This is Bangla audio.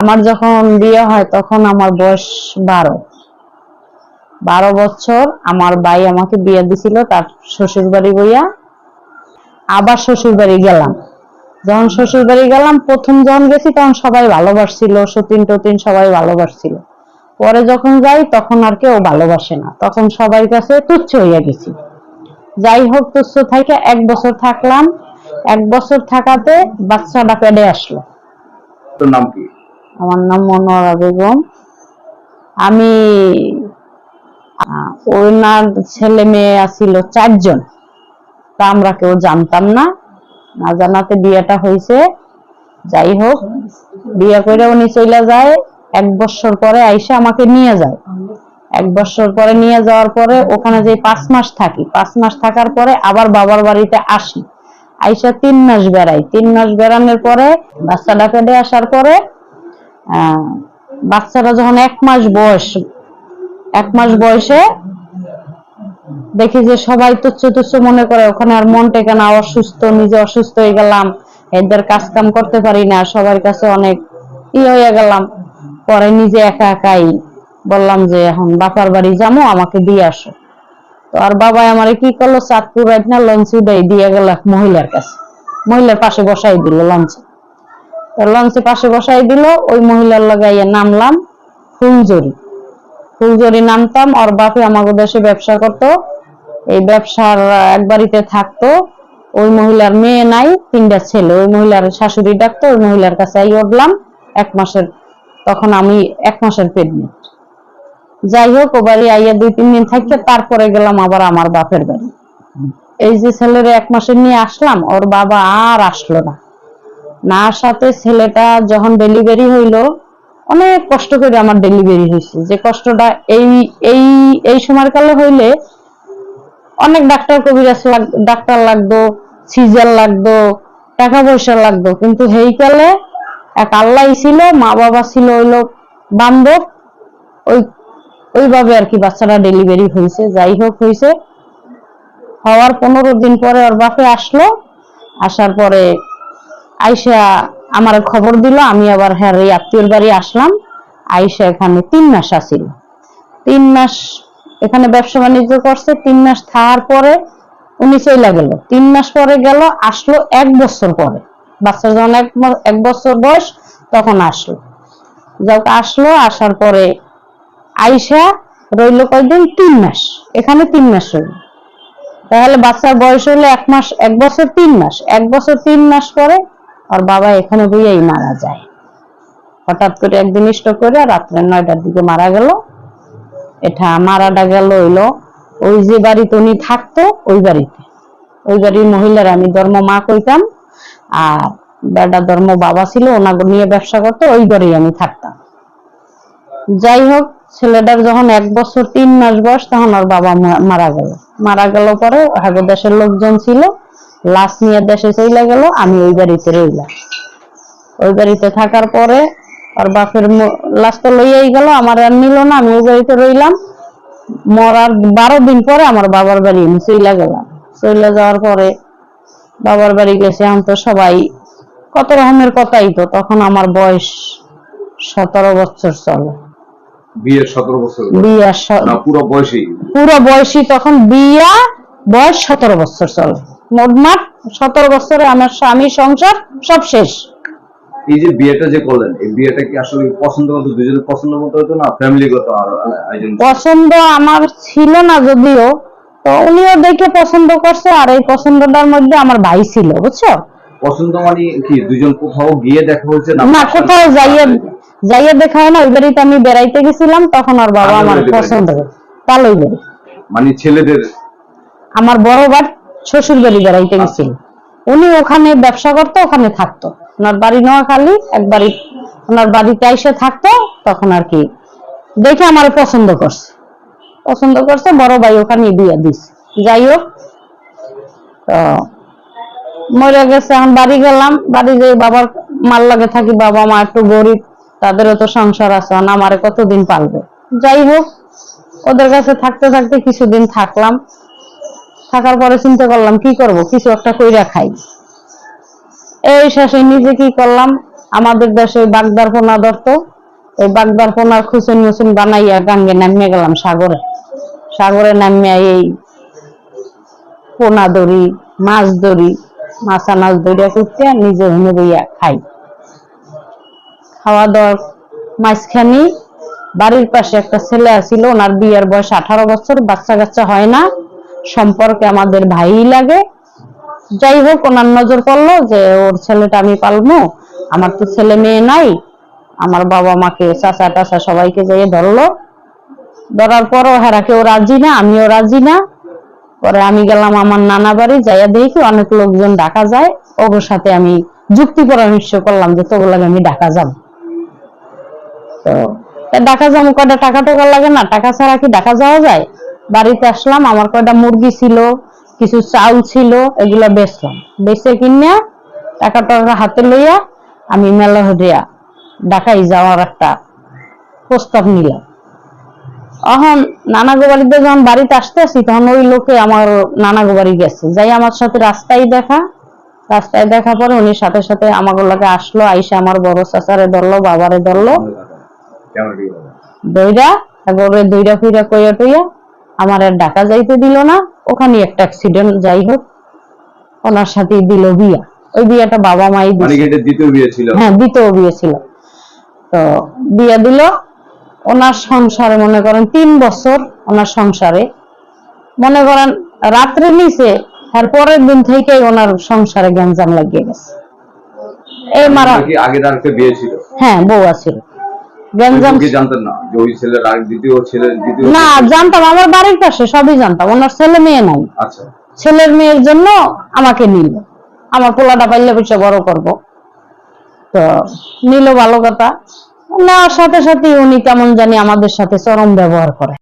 আমার যখন বিয়ে হয় তখন আমার বয়স বারো। বারো বছর আমার ভাই আমাকে বিয়ে দিছিল তার শ্বশুর বাড়ি বইয়া। আবার শ্বশুর বাড়ি গেলাম। যখন শ্বশুর বাড়ি গেলাম, প্রথম যখন গেছি তখন সবাই ভালোবাসছিল, সতীন টতিন সবাই ভালোবাসছিল। পরে যখন যাই তখন আর কেউ ভালোবাসে না। তখন সবার কাছে তুচ্ছ হইয়া গেছি। যাই হোক, তুচ্ছ থেকে এক বছর থাকলাম। এক বছর থাকাতে বাচ্চাটা পেডে আসলো। নাম কি? আমার নাম মনোয়ারা বেগম। আমি ওনার ছেলে মেয়ে আছিল চারজন। তা আমরা কেউ জানতাম না। না জানাতে বিয়েটা হয়েছে যাই হোক, বিয়ে করে উনি চলে যায়। এক বছর পরে আইসা আমাকে নিয়ে যায়। এক বছর পরে নিয়ে যাওয়ার পরে ওখানে যে পাঁচ মাস থাকি, পাঁচ মাস থাকার পরে আবার বাবার বাড়িতে আসি। আইসা তিন মাস বেড়াই। তিন মাস বেড়ানোর পরে বাচ্চাটা পেটে আসার পরে আহ, বাচ্চাটা যখন এক মাস বয়স এক মাস বয়সে দেখি যে সবাই তুচ্ছ তুচ্ছ মনে করে ওখানে আর মন টেকে না অসুস্থ নিজে অসুস্থ হয়ে গেলাম এদের কাজ কাম করতে পারি না সবার কাছে অনেক ই হয়ে গেলাম। পরে নিজে একা একাই বললাম যে এখন বাপার বাড়ি যাব আমাকে দিয়ে আসো। তো আর বাবা আমারে কি করল চাঁদপুর রাইট না লঞ্চ উঠাই দিয়ে গেল মহিলার কাছে। মহিলার পাশে বসাই দিল লঞ্চে। লঞ্চে পাশে বসাই দিল, ওই মহিলার লাগাইয়া নামলাম ফুলজরি। ফুলজরি নামতাম, ওর বাপে আমাদের দেশে ব্যবসা করতো, এই ব্যবসার এক বাড়িতে থাকতো। ওই মহিলার মেয়ে নাই, তিনটা ছেলে। ওই মহিলার শাশুড়ি ডাকতো, ওই মহিলার কাছে আই উঠলাম, এক মাসের, তখন আমি এক মাসের প্রেগনেন্ট যাই হোক, ও বাড়ি আইয়া দুই, তিন দিন থাকতে তারপরে গেলাম আবার আমার বাপের বাড়ি। এই যে ছেলের এক মাসের নিয়ে আসলাম, ওর বাবা আর আসলো না। না আসাতে ছেলেটা যখন ডেলিভারি হইল, অনেক কষ্ট করে আমার ডেলিভারি হয়েছে যে কষ্টটা এই এই এই সময়কালে হইলে অনেক ডাক্তার কবিরাজ ডাক্তার লাগতো, সিজার লাগতো, টাকা পয়সা লাগতো। কিন্তু হেইকালে এক আল্লাহ ছিল, মা বাবা ছিল হইল বান্ধব, ওই, ওইভাবে আর কি বাচ্চাটা ডেলিভারি হয়েছে যাই হোক হয়েছে হওয়ার পনেরো দিন পরে ওর বাপে আসলো। আসার পরে আইসা আমার খবর দিল, আমি আবার হ্যাঁ এই আত্মীয়র বাড়ি আসলাম। আইসা এখানে তিন মাস আসিল তিন মাস এখানে ব্যবসা বাণিজ্য করছে, তিন মাস থাকার পরে উনি চলে গেল। তিন মাস পরে গেল, আসলো এক বছর পরে। বাচ্চার যখন এক বছর বয়স, তখন আসলো। যাক, আসলো, আসার পরে আইসা রইল কয়দিন? তিন মাস। এখানে তিন মাস রইল। তাহলে বাচ্চার বয়স হলো এক মাস, এক বছর তিন মাস। এক বছর তিন মাস পরে আর বাবা এখানে বইয়াই মারা যায়। হঠাৎ করে একদিন স্ট্রোক করে রাত্রে নয়টার দিকে মারা গেল। এটা মারাটা গেল হইল, ওই যে বাড়িতে উনি থাকতো, ওই বাড়িতে। ওই বাড়ির মহিলার আমি ধর্ম মা কইতাম, আর বেটা ধর্ম বাবা ছিল, ওনাকে নিয়ে ব্যবসা করতো, ওই ঘরেই আমি থাকতাম। যাই হোক, ছেলেটার যখন এক বছর তিন মাস বয়স, তখন ওর বাবা মারা গেল। মারা গেল পরে হাগো দেশের লোকজন ছিল লাশ নিয়ে দেশে চলে গেল আমি ওই বাড়িতে রইলাম। ওই বাড়িতে থাকার পরে আর বাপের লাশ তো লইয়াই গেল আমার আর নিল না আমি ওই বাড়িতে রইলাম। মরার বারো দিন পরে আমার বাবার বাড়ি আমি চইলা গেলাম। চইলা যাওয়ার পরে বাবার বাড়ি গেছে এখন তো সবাই কত রকমের কথাই তো তখন আমার বয়স সতেরো বছর চলে। বিয়ের সতেরো বছর বিয়া পুরো বয়সী পুরো বয়সী তখন বিয়া বয়স সতেরো বছর চলে। মোটমাট সতেরো বছরে আমার স্বামী সংসার সব শেষ। এই যে বিয়েটা যে করলেন এই বিয়েটা কি আসলে পছন্দ মতো দুজনের পছন্দ মতো হতো না ফ্যামিলিগত আর পছন্দ আমার ছিল না যদিও তো উনিও দেখে পছন্দ করছে আর এই পছন্দটার মধ্যে আমার ভাই ছিল বুঝছ? পছন্দ মানে কি দুজন কোথাও গিয়ে দেখা হয়েছে না? না কোথাও যাইয়া যাইয়া দেখা হয় না ওই বাড়িতে আমি বেড়াইতে গেছিলাম তখন আর বাবা আমার পছন্দ মানে ছেলেদের আমার বড় বার শ্বশুর বাড়ি বেড়াইতে গেছিল উনি ওখানে ব্যবসা করতো ওখানে থাকতো। ওনার বাড়ি নোয়াখালী এক বাড়ি ওনার বাড়িতে এসে থাকতো তখন আর কি দেখে আমার পছন্দ করছে। পছন্দ করছে বড় ভাই ওখানে বিয়ে দিছে। যাই হোক তো মরে গেছে এখন বাড়ি গেলাম। বাড়ি যে বাবার মাল লাগে থাকি বাবা মা একটু গরিব তাদেরও তো সংসার আছে না আমারে কতদিন পালবে? যাই হোক ওদের কাছে থাকতে থাকতে কিছুদিন থাকলাম। থাকার পরে চিন্তা করলাম, কি করব? কিছু একটা কইরা খাই। এই শেষে নিজে কি করলাম? আমাদের দেশে বাগদার পোনা ধরতো। এই বাগদার পোনার খুচুন মুচুন বানাইয়া গাঙ্গে নামিয়ে গেলাম সাগরে। সাগরে নামিয়ে এই পোনা ধরি, মাছ ধরি, মাছ আনাজ ধরিয়া করতে নিজে হুনে বইয়া খাই। খাওয়া দাওয়ার মাঝখানি বাড়ির পাশে একটা ছেলে আছিল, ওনার বিয়ের বয়স আঠারো বছর, বাচ্চা কাচ্চা হয় না। সম্পর্কে আমাদের ভাই লাগে। যাই হোক, ওনার নজর পড়ল যে ওর ছেলেটা আমি পালবো। আমার তো ছেলে মেয়ে নাই। আমার বাবা মাকে, চাচা টাচা সবাইকে যেয়ে ধরলো। ধরার পরও হেরা কেউ রাজি না, আমিও রাজি না। পরে আমি গেলাম আমার নানা বাড়ি, যাইয়া দেখি অনেক লোকজন ডাকা যায়। ওর সাথে আমি যুক্তি পরামর্শ করলাম যে তোগুলো আমি ডাকা যাব তো ডাকা যাব কয়টা? টাকা টাকা লাগে না? টাকা ছাড়া কি ডাকা যাওয়া যায়? বাড়িতে আসলাম আমার কয়টা মুরগি ছিল কিছু চাউল ছিল এগুলো বেচলাম। বেচে কিনে টাকা টাকা হাতে লইয়া আমি মেলা হরিয়া ঢাকায় যাওয়ার একটা প্রস্তাব নিলাম। এখন নানাগো বাড়িতে যখন বাড়িতে আসতে আসি তখন ওই লোকে আমার নানা বাড়ি গেছে। যাই আমার সাথে রাস্তায় দেখা রাস্তায় দেখা পরে উনি সাথে সাথে আমাগো লাগে আসলো আইসা আমার বড় চাচারে ধরলো বাবারে ধরলো। দইরা তারপরে দইরা ফিরা কইয়া টইয়া আমার আর ঢাকা যাইতে দিল না ওখানে একটা অ্যাক্সিডেন্ট যাই হোক ওনার সাথে দিল বিয়া। ওই বিয়াটা বাবা মাই মানে দ্বিতীয় বিয়ে ছিল? হ্যাঁ দ্বিতীয় বিয়ে ছিল। তো বিয়ে দিল ওনার সংসারে মনে করেন তিন বছর ওনার সংসারে। মনে করেন রাত্রে নিচে তার পরের দিন থেকেই ওনার সংসারে গ্যাঞ্জাম লাগিয়ে গেছে। এই মারা কি আগের বিয়ে ছিল? হ্যাঁ বউ আছিল। জানতেন না যে ওই ছেলের আর দ্বিতীয় দ্বিতীয় না জানতাম আমার বাড়ির পাশে সবই জানতাম। ওনার ছেলে মেয়ে নাই। আচ্ছা। ছেলের মেয়ের জন্য আমাকে নিল। আমার পোলাটা পাইলে পয়সা বড় করব। তো নিল ভালো কথা। নেওয়ার সাথে সাথে উনি কেমন জানি আমাদের সাথে চরম ব্যবহার করে।